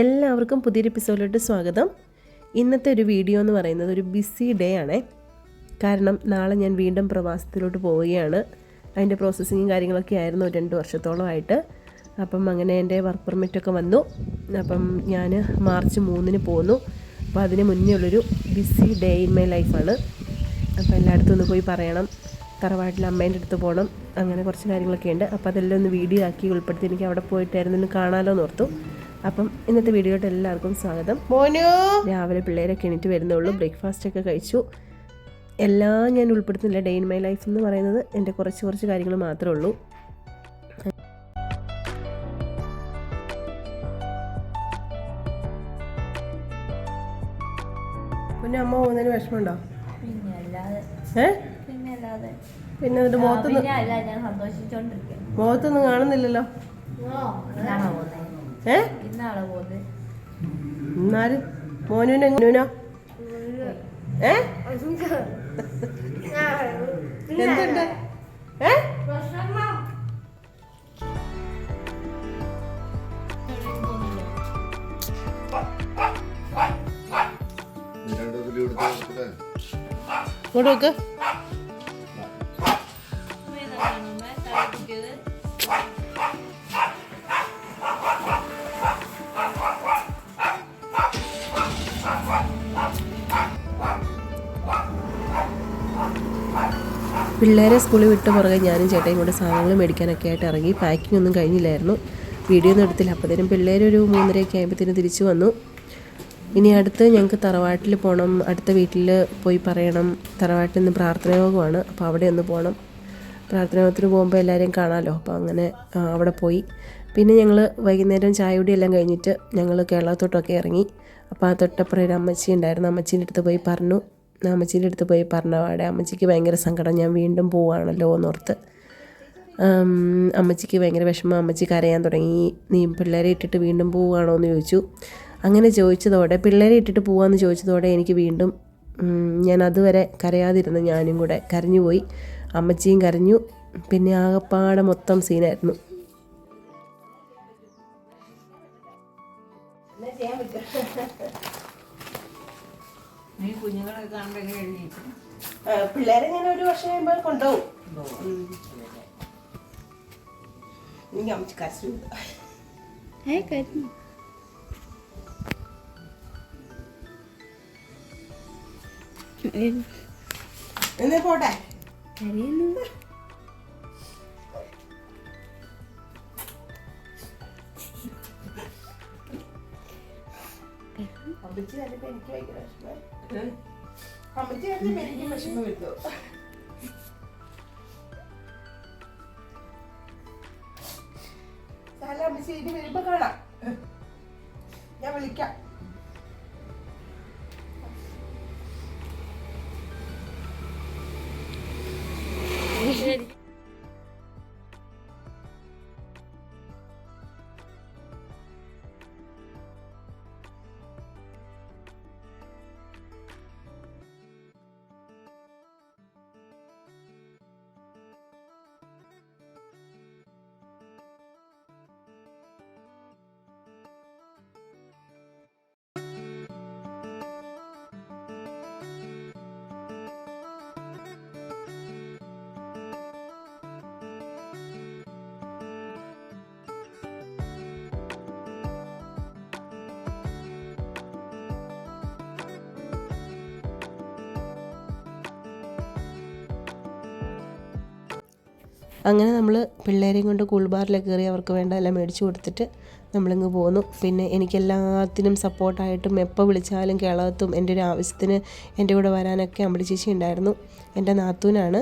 എല്ലാവർക്കും പുതിയൊരു എപ്പിസോഡിലോട്ട് സ്വാഗതം. ഇന്നത്തെ ഒരു വീഡിയോ എന്ന് പറയുന്നത് ഒരു ബിസി ഡേ ആണേ. കാരണം നാളെ ഞാൻ വീണ്ടും പ്രവാസത്തിലോട്ട് പോവുകയാണ്. അതിന്റെ പ്രോസസ്സിങ്ങും കാര്യങ്ങളൊക്കെ ആയിരുന്നു രണ്ട് വർഷത്തോളമായിട്ട്. അപ്പം അങ്ങനെ എന്റെ വർക്ക് പെർമിറ്റൊക്കെ വന്നു. അപ്പം ഞാൻ മാർച്ച് മൂന്നിന് പോന്നു. അപ്പോൾ അതിന് മുന്നേ ഉള്ളൊരു ബിസി ഡേ ഇൻ മൈ ലൈഫാണ് അപ്പോൾ എല്ലായിടത്തും ഒന്ന് പോയി പറയണം. തറവാട്ടിൽ അമ്മേന്റെ അടുത്ത് പോകണം. അങ്ങനെ കുറച്ച് കാര്യങ്ങളൊക്കെ ഉണ്ട്. അപ്പോൾ അതെല്ലാം ഒന്ന് വീഡിയോ ആക്കി ഉൾപ്പെടുത്തി എനിക്ക് അവിടെ പോയിട്ടായിരുന്നു. കാണാമല്ലോ എന്ന് ഓർത്തു. അപ്പം ഇന്നത്തെ വീഡിയോയിട്ട് എല്ലാവർക്കും സ്വാഗതം. മോനു! രാവിലെ പിള്ളേരൊക്കെ എണീറ്റ് വരുന്നുള്ളൂ ബ്രേക്ക്ഫാസ്റ്റ് ഒക്കെ കഴിച്ചു. എല്ലാം ഞാൻ ഉൾപ്പെടുത്തുന്നില്ല ഡേ ഇൻ മൈ ലൈഫ് എന്ന് പറയുന്നത് എന്റെ കുറച്ച് കുറച്ച് കാര്യങ്ങൾ മാത്രമേ ഉള്ളൂ. പിന്നെ അമ്മ പോകുന്നതിന് വിഷമമുണ്ടോ? പിന്നെ അല്ലാതെ. പിന്നെ അല്ലാതെ. പിന്നെ എന്നിട്ട് മുഖത്തൊന്നും പിന്നെ അല്ല ഞാൻ സന്തോഷിച്ചോണ്ടിരിക്കും മുഖത്തൊന്നും കാണുന്നില്ലല്ലോ? ഏ? എന്നാലും മോനുനോ ഏ? എന്തുണ്ട്? ഏ? ഇങ്ങോട്ട് വെക്ക് പിള്ളേരെ സ്കൂളിൽ വിട്ട് പുറകെ ഞാനും ചേട്ടയും കൂടെ സാധനങ്ങൾ മേടിക്കാനൊക്കെ ആയിട്ട് ഇറങ്ങി. പാക്കിംഗ് ഒന്നും കഴിഞ്ഞില്ലായിരുന്നു. വീഡിയോ ഒന്നും എടുത്തില്ല. അപ്പോഴത്തേനും പിള്ളേരൊരു മൂന്നരയൊക്കെ ആയപ്പോഴത്തേനും തിരിച്ചു വന്നു. ഇനി അടുത്ത് ഞങ്ങൾക്ക് തറവാട്ടിൽ പോകണം അടുത്ത വീട്ടിൽ പോയി പറയണം. തറവാട്ടിൽ നിന്ന് പ്രാർത്ഥന യോഗമാണ്. അപ്പോൾ അവിടെ ഒന്ന് പോകണം പ്രാർത്ഥന യോഗത്തിന് പോകുമ്പോൾ എല്ലാവരെയും കാണാമല്ലോ അപ്പോൾ അങ്ങനെ അവിടെ പോയി. പിന്നെ ഞങ്ങൾ വൈകുന്നേരം ചായ കുടി എല്ലാം കഴിഞ്ഞിട്ട് ഞങ്ങൾ കേരളത്തോട്ടൊക്കെ ഇറങ്ങി. അപ്പോൾ ആ തൊട്ടപ്പുറം ഒരു അമ്മച്ചി ഉണ്ടായിരുന്നു. അമ്മച്ചീന്റെ അടുത്ത് പോയി പറഞ്ഞു. അമ്മച്ചീന്റെ അടുത്ത് പോയി പറഞ്ഞപാടെ അമ്മച്ചിക്ക് ഭയങ്കര സങ്കടം. ഞാൻ വീണ്ടും പോവാണല്ലോ എന്നോർത്ത്. അമ്മച്ചിക്ക് ഭയങ്കര വിഷമം. അമ്മച്ചി കരയാൻ തുടങ്ങി. നീ പിള്ളേരെ ഇട്ടിട്ട് വീണ്ടും പോവുകയാണോ എന്ന് ചോദിച്ചു. അങ്ങനെ ചോദിച്ചതോടെ പിള്ളേരെ ഇട്ടിട്ട് പോവാന്ന് ചോദിച്ചതോടെ എനിക്ക് വീണ്ടും ഞാൻ അതുവരെ കരയാതിരുന്നു. ഞാനും കൂടെ കരഞ്ഞു പോയി. അമ്മച്ചിയും കരഞ്ഞു. പിന്നെ ആകപ്പാടെ മൊത്തം സീനായിരുന്നു. നീ കുഞ്ഞുങ്ങളെ കാണുമ്പോൾ എഴുതിയിട്ട് പിള്ളേരെ ഞാൻ ഒരു വർഷം കഴിയുമ്പോൾ കൊണ്ടുപോകും. എനിക്ക് അമ്മച്ചി എന്നേ പോട്ടെ? അമ്മച്ചി കരഞ്ഞപ്പോൾ എനിക്ക് ഭയങ്കര വിഷമം അമ്മച്ചി കരഞ്ഞപ്പോൾ എനിക്ക് വിഷമം വരുന്നു സാല അമ്മച്ചി ഇനി ഞാൻ വിളിക്കാം അങ്ങനെ നമ്മൾ പിള്ളേരെയും കൊണ്ട് കൂൾ ബാറിലൊക്കെ കയറി അവർക്ക് വേണ്ട എല്ലാം മേടിച്ചു കൊടുത്തിട്ട് നമ്മളിങ്ങ് പോന്നു. പിന്നെ എനിക്കെല്ലാത്തിനും സപ്പോർട്ടായിട്ടും എപ്പോൾ വിളിച്ചാലും കേളകത്തും എന്റെ ഒരു ആവശ്യത്തിന് എന്റെ കൂടെ വരാനൊക്കെ അമ്പിളി ചേച്ചി ഉണ്ടായിരുന്നു. എന്റെ നാത്തൂനാണ്.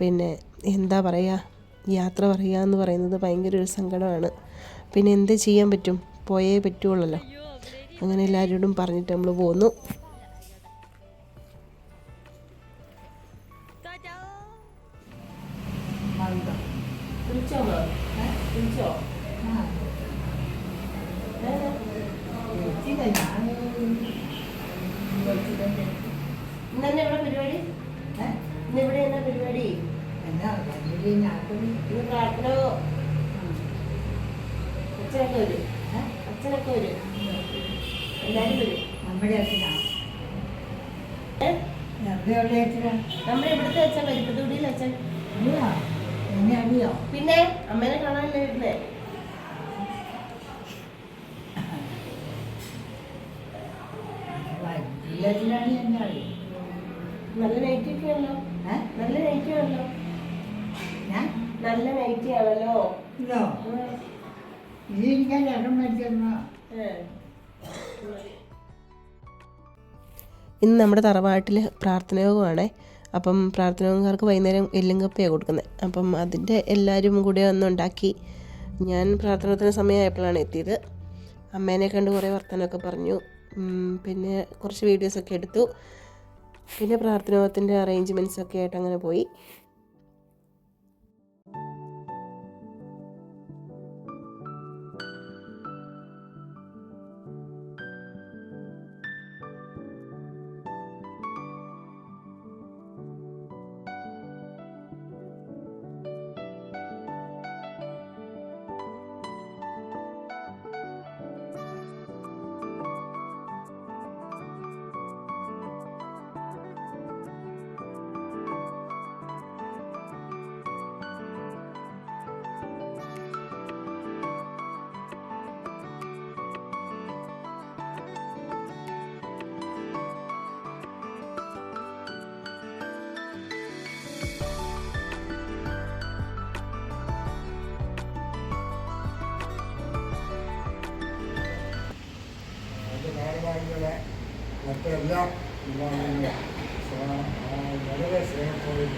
പിന്നെ എന്താ പറയുക യാത്ര പറയുക എന്ന് പറയുന്നത് ഭയങ്കര ഒരു സങ്കടമാണ്. പിന്നെ എന്ത് ചെയ്യാൻ പറ്റും? പോയേ പറ്റുള്ളല്ലോ. അങ്ങനെ എല്ലാവരോടും പറഞ്ഞിട്ട് നമ്മൾ പോന്നു. വിളിച്ചോ വിളിച്ചോ ഇന്നെ ഇവിടെ പരിപാടി? ഇന്ന് ഇവിടെ എന്നാ പരിപാടി. എന്നാ ഇന്ന് പ്രാർത്ഥന ഉച്ചയൊക്കെ വരും അച്ഛനൊക്കെ വരും എല്ലാവരും വരും നമ്മുടെ അച്ഛനാണ് നമ്മുടെ ഇവിടുത്തെ അച്ഛൻ വലിപ്പത്തുടിയിൽ അച്ഛൻ പിന്നെ അമ്മേനെ കാണാനല്ലേ അറിയും നല്ല നൈറ്റി ഒക്കെ ആണല്ലോ ഏ? നല്ല നൈറ്റി ആണല്ലോ ഞാൻ? നല്ല നൈറ്റി ആണല്ലോ. രണ്ടും ഇന്ന് നമ്മുടെ തറവാട്ടിൽ പ്രാർത്ഥനയോഗമാണേ. അപ്പം പ്രാർത്ഥനകാർക്ക് വൈകുന്നേരം എല്ലും കപ്പയാണ് കൊടുക്കുന്നത് അപ്പം അതിന്റെ എല്ലാവരും കൂടി ഒന്ന് ഉണ്ടാക്കി ഞാൻ പ്രാർത്ഥനത്തിന് സമയമായപ്പോഴാണ് എത്തിയത്. അമ്മേനെ കണ്ട് കുറേ വർത്തനമൊക്കെ പറഞ്ഞു. പിന്നെ കുറച്ച് വീഡിയോസൊക്കെ എടുത്തു. പിന്നെ പ്രാർത്ഥനോത്തിന്റെ അറേഞ്ച്മെന്റ്സൊക്കെ ആയിട്ട് അങ്ങനെ പോയി. ಭಕ್ತರೆಲ್ಲ ಇವಾಗಲೂ ಸಹ ಮೊದಲ ಸೇವಾ ಕೋವಿಡ್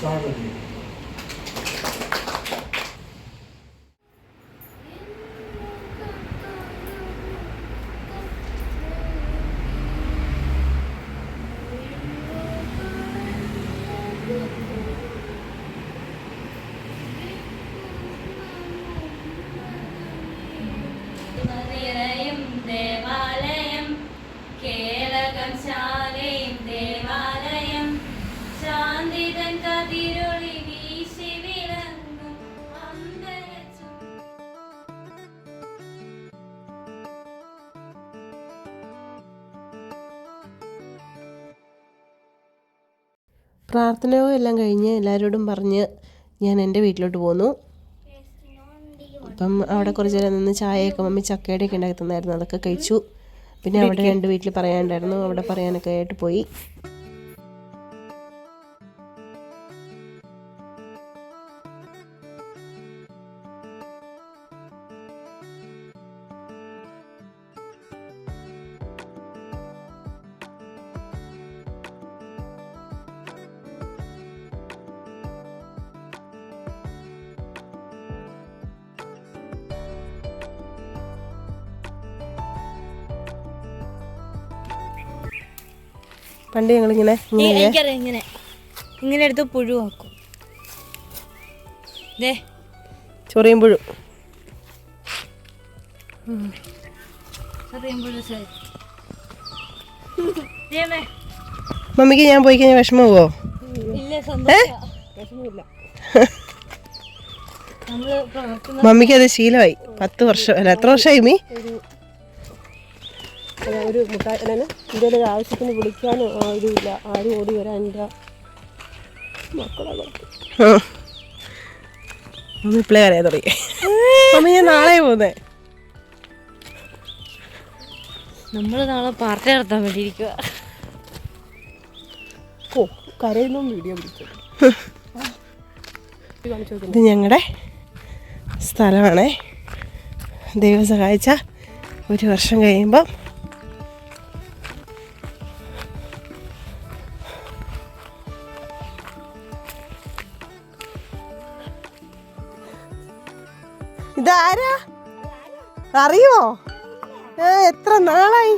ಸಹೋದರಿ പ്രാർത്ഥനയോഗം എല്ലാം കഴിഞ്ഞ് എല്ലാവരോടും പറഞ്ഞ് ഞാൻ എന്റെ വീട്ടിലോട്ട് പോന്നു. അപ്പം അവിടെ കുറച്ച് നേരം നിന്ന് ചായയൊക്കെ മമ്മി ചക്കയുടെയൊക്കെ ഉണ്ടാക്കി തന്നായിരുന്നു. അതൊക്കെ കഴിച്ചു. പിന്നെ അവിടെ രണ്ട് വീട്ടിൽ പറയാനുണ്ടായിരുന്നു. അവിടെ പറയാനൊക്കെ ആയിട്ട് പോയി. പണ്ട് ഞങ്ങളിങ്ങനെ ഇങ്ങനെ എനിക്കറിയാം ഇങ്ങനെ. ഇങ്ങനെ എടുത്ത് പുഴുവാക്കും ദേ. ചൊറിയുമ്പോഴും ചെറിയ പുഴു മമ്മിക്ക് ഞാൻ പോയി കഴിഞ്ഞാൽ വിഷമമോ ഇല്ല സന്തോഷമില്ല നമ്മൾ മമ്മിക്ക് അത് ശീലമായി. പത്ത് വർഷം അല്ല എത്ര വർഷമായി മീ ഒരു മുട്ടായി അല്ലെ എന്തെങ്കിലും ഒരു ആവശ്യത്തിന് വിളിക്കാനും ആരുമില്ല ആരും ഓടി വരാനില്ല മക്കളെ ഇപ്പളേ അറിയാൻ തുടങ്ങി. അമ്മ ഞാൻ നാളെ പോകുന്നേ. നമ്മൾ നാളെ പാർട്ടി നടത്താൻ വേണ്ടിയിരിക്കുക ഓ കരയുന്നും വീഡിയോ പിടിച്ചു ഇത് ഞങ്ങളുടെ സ്ഥലമാണേ. ദൈവം സഹായിച്ച ഒരു വർഷം കഴിയുമ്പം അറിയോ ആ, എത്ര നാളായി?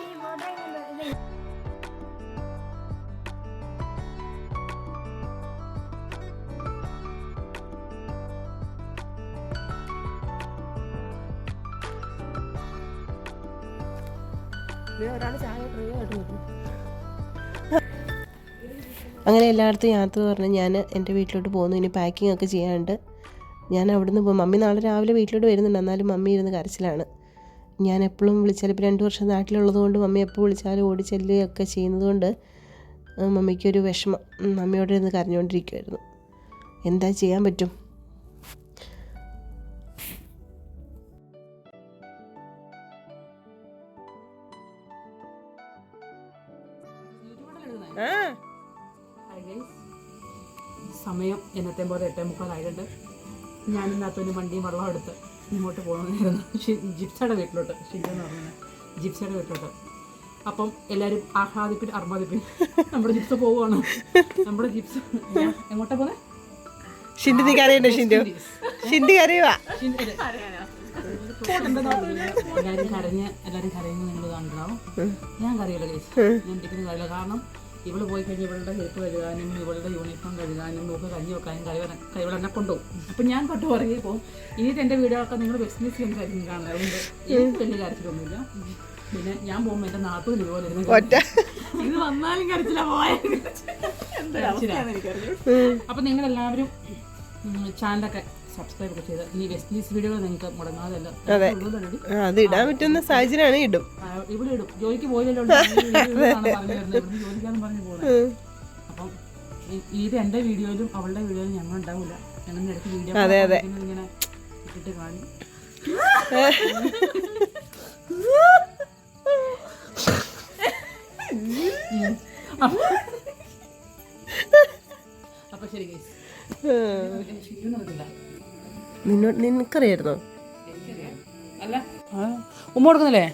അങ്ങനെ എല്ലായിടത്തും യാത്ര പറഞ്ഞ് ഞാൻ എന്റെ വീട്ടിലോട്ട് പോകുന്നു ഇനി പാക്കിംഗ് ഒക്കെ ചെയ്യാനുണ്ട്. ഞാൻ അവിടുന്ന് പോകും മമ്മി നാളെ രാവിലെ വീട്ടിലോട്ട് വരുന്നുണ്ട്. എന്നാലും മമ്മി ഇരുന്ന് കരച്ചിലാണ്. ഞാൻ എപ്പോഴും വിളിച്ചാൽ ഇപ്പോൾ രണ്ട് വർഷം നാട്ടിലുള്ളത് കൊണ്ട് മമ്മി എപ്പോൾ വിളിച്ചാലും ഓടി ചെല്ലുകയൊക്കെ ചെയ്യുന്നതുകൊണ്ട് മമ്മിക്കൊരു വിഷമം. മമ്മിയോടെ ഇരുന്ന് കരഞ്ഞുകൊണ്ടിരിക്കുമായിരുന്നു എന്താ ചെയ്യാൻ പറ്റും? സമയം എന്നത്തെ പോലെ എട്ടേ മുക്കാലായിട്ടുണ്ട് ഞാനിന്നകത്തൊരു വണ്ടിയും വെള്ളം എടുത്ത് ഇങ്ങോട്ട് പോകണമായിരുന്നു. ജിപ്സയുടെ വീട്ടിലോട്ട് ഷിജു എന്ന് പറഞ്ഞത് ജിപ്സയുടെ വീട്ടിലോട്ട്. അപ്പം എല്ലാവരും ആഹ്ലാദിപ്പിൻ അർമാദിപ്പിൻ നമ്മുടെ ജിപ്സ് പോവുകയാണ്. നമ്മുടെ ജിപ്സ്. എങ്ങോട്ടാ പോലെ ഷിൻഡു നീ കരയണ്ട ഷിൻഡു. ഷിൻഡു കരയുവാ. എല്ലാവരും കരഞ്ഞ് എല്ലാവരും കരയുന്നത് നിങ്ങൾ കണ്ടാവും ഞാൻ കറിയില്ല കേസ് ഞാൻ കാര്യമില്ല കാരണം ഇവൾ പോയി കഴിഞ്ഞ് ഇവളുടെ ഹെൽപ്പ് കഴുകാനും ഇവളുടെ യൂണിഫോം കഴുകാനും ഒക്കെ കഞ്ഞി വെക്കാനും കഴിവനെ കഴിവളെന്നെ കൊണ്ടുപോകും. അപ്പം ഞാൻ പട്ട് പറയുകയും പോകും. ഇനി എന്റെ വീടുകളൊക്കെ നിങ്ങൾ ബിസിനസ് ചെയ്യുന്ന കാര്യം കാണുന്നത് അതുകൊണ്ട് എനിക്ക് വലിയ കാര്യത്തിലൊന്നുമില്ല. പിന്നെ ഞാൻ പോകുമ്പോൾ എന്റെ നാട്ടിൽ ഇതുപോലെ പോലെ ഇത് വന്നാലും കരച്ചില്ല പോയാലും അപ്പം നിങ്ങളെല്ലാവരും ചാനലൊക്കെ സബ്സ്ക്രൈബ് ഒക്കെ ചെയ്ത്. ഈ വെസ്റ്റ് ഇൻഡീസ് വീഡിയോകൾ നിങ്ങൾക്ക് മുടങ്ങാതല്ല. അതെ. അത് ഇടാൻ പറ്റുന്ന സാഹചര്യമാണ് ഇടും. ഇവിടെ ഇടും. ജോലിക്ക് പോയില്ലല്ലോ ജോലിക്കാന്ന് പറഞ്ഞു പോകുന്നത് അപ്പം ഈ- രണ്ട് എന്റെ വീഡിയോയിലും അവളുടെ വീഡിയോയിലും ഞങ്ങൾ ഉണ്ടാവില്ല ഞങ്ങൾ ഇടയ്ക്ക് വീഡിയോ. ഇങ്ങനെ ഇട്ടിട്ട് കാണും. അപ്പൊ- ശരി ഗൈസ് ഷിജുനൊന്നുമില്ല നിന്നോട് നിനക്കറിയായിരുന്നോ? അല്ല. ഉമ്മ കൊടുക്കുന്നില്ലേ?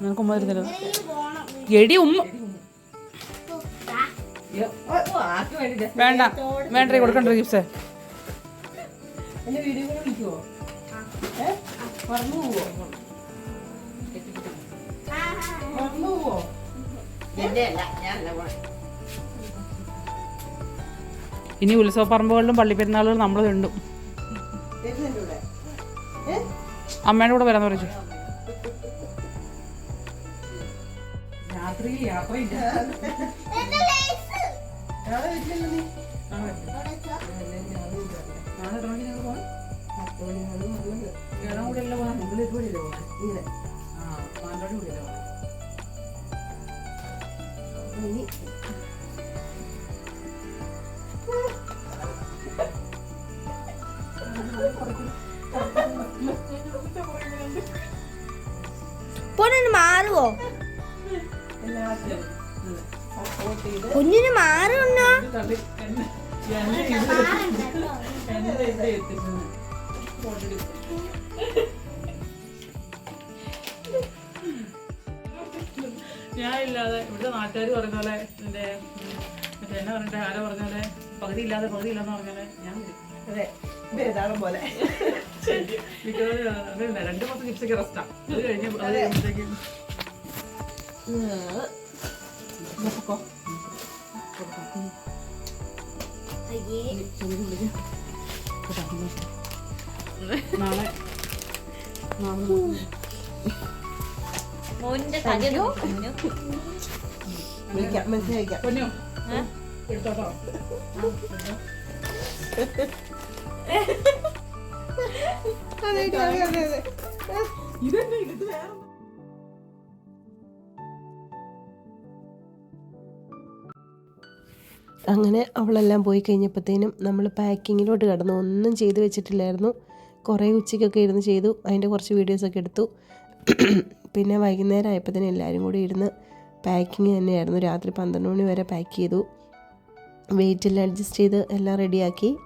നിനക്ക് ഉമ്മ തരുന്നില്ല. എടി ഉമ്മ. വേണ്ട വേണ്ട. കൊടുക്കണ്ട ഗിഫ്റ്റ്. ഇനി ഉത്സവ പറമ്പുകളിലും പള്ളിപ്പെരുന്നാളുകളും നമ്മൾ കണ്ടു. അമ്മയുടെ കൂടെ വരാന്ന് പറഞ്ഞു. രാത്രിയിൽ യാത്രയില്ല പൊന്നിന് മാറുവോ? കുഞ്ഞിന് മാറുണ്ടോ ഞാൻ ഇല്ലാതെ ഇവിടുത്തെ നാട്ടുകാർ പറഞ്ഞ പോലെ എന്റെ മറ്റേ എന്നാ പറഞ്ഞിട്ട് ആരോ പറഞ്ഞ പോലെ പകുതി ഇല്ലാതെ പകുതി ഇല്ലെന്ന് പറഞ്ഞ പോലെ ഞാൻ അതെ. ഭേദാളം പോലെ. രണ്ട് മാസം ചിപ്സൊക്കെ റെസ്റ്റാ അത് കഴിഞ്ഞ് നാളെ മോനിന്റെ വിളിക്കാം മനസ്സിലാക്കാം എടുത്തോട്ടോ. ഇതന്നെ ഇത് വേറെ അങ്ങനെ അവളെല്ലാം പോയി കഴിഞ്ഞപ്പോഴത്തേനും നമ്മൾ പാക്കിങ്ങിലോട്ട് കടന്നു. ഒന്നും ചെയ്ത് വെച്ചിട്ടില്ലായിരുന്നു. കുറേ ഉച്ചയ്ക്കൊക്കെ ഇരുന്ന് ചെയ്തു. അതിന്റെ കുറച്ച് വീഡിയോസൊക്കെ എടുത്തു. പിന്നെ വൈകുന്നേരം ആയപ്പോഴത്തേനും എല്ലാവരും കൂടി ഇരുന്ന് പാക്കിങ് തന്നെയായിരുന്നു. രാത്രി പന്ത്രണ്ട് മണി വരെ പാക്ക് ചെയ്തു. വെയിറ്റ് എല്ലാം അഡ്ജസ്റ്റ് ചെയ്ത് എല്ലാം റെഡിയാക്കി.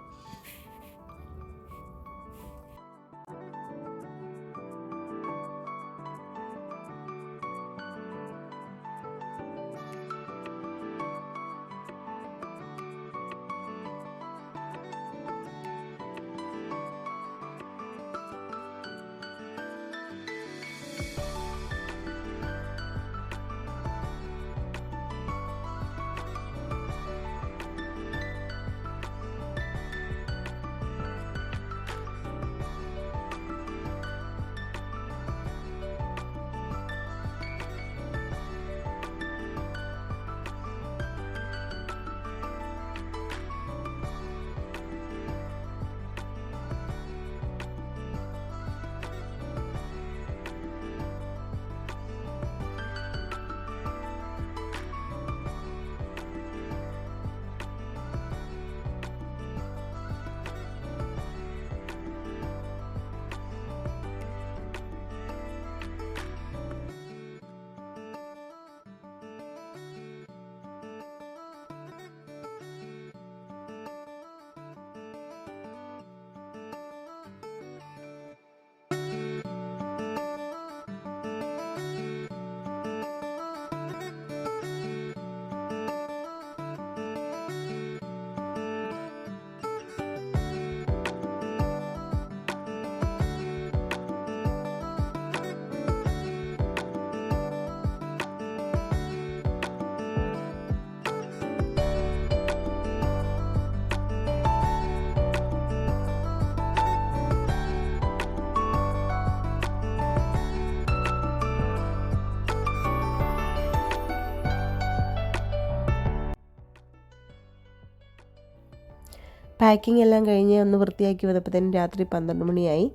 പാക്കിംഗ് എല്ലാം കഴിഞ്ഞ് ഒന്ന് വൃത്തിയാക്കി വന്നപ്പോഴത്തേനും രാത്രി പന്ത്രണ്ട് മണിയായി.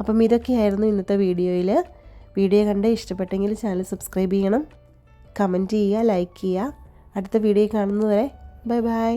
അപ്പം ഇതൊക്കെയായിരുന്നു ഇന്നത്തെ വീഡിയോയിൽ വീഡിയോ കണ്ട് ഇഷ്ടപ്പെട്ടെങ്കിൽ ചാനൽ സബ്സ്ക്രൈബ് ചെയ്യണം. കമന്റ് ചെയ്യുക ലൈക്ക് ചെയ്യുക. അടുത്ത വീഡിയോ കാണുന്നതുവരെ ബൈ ബൈ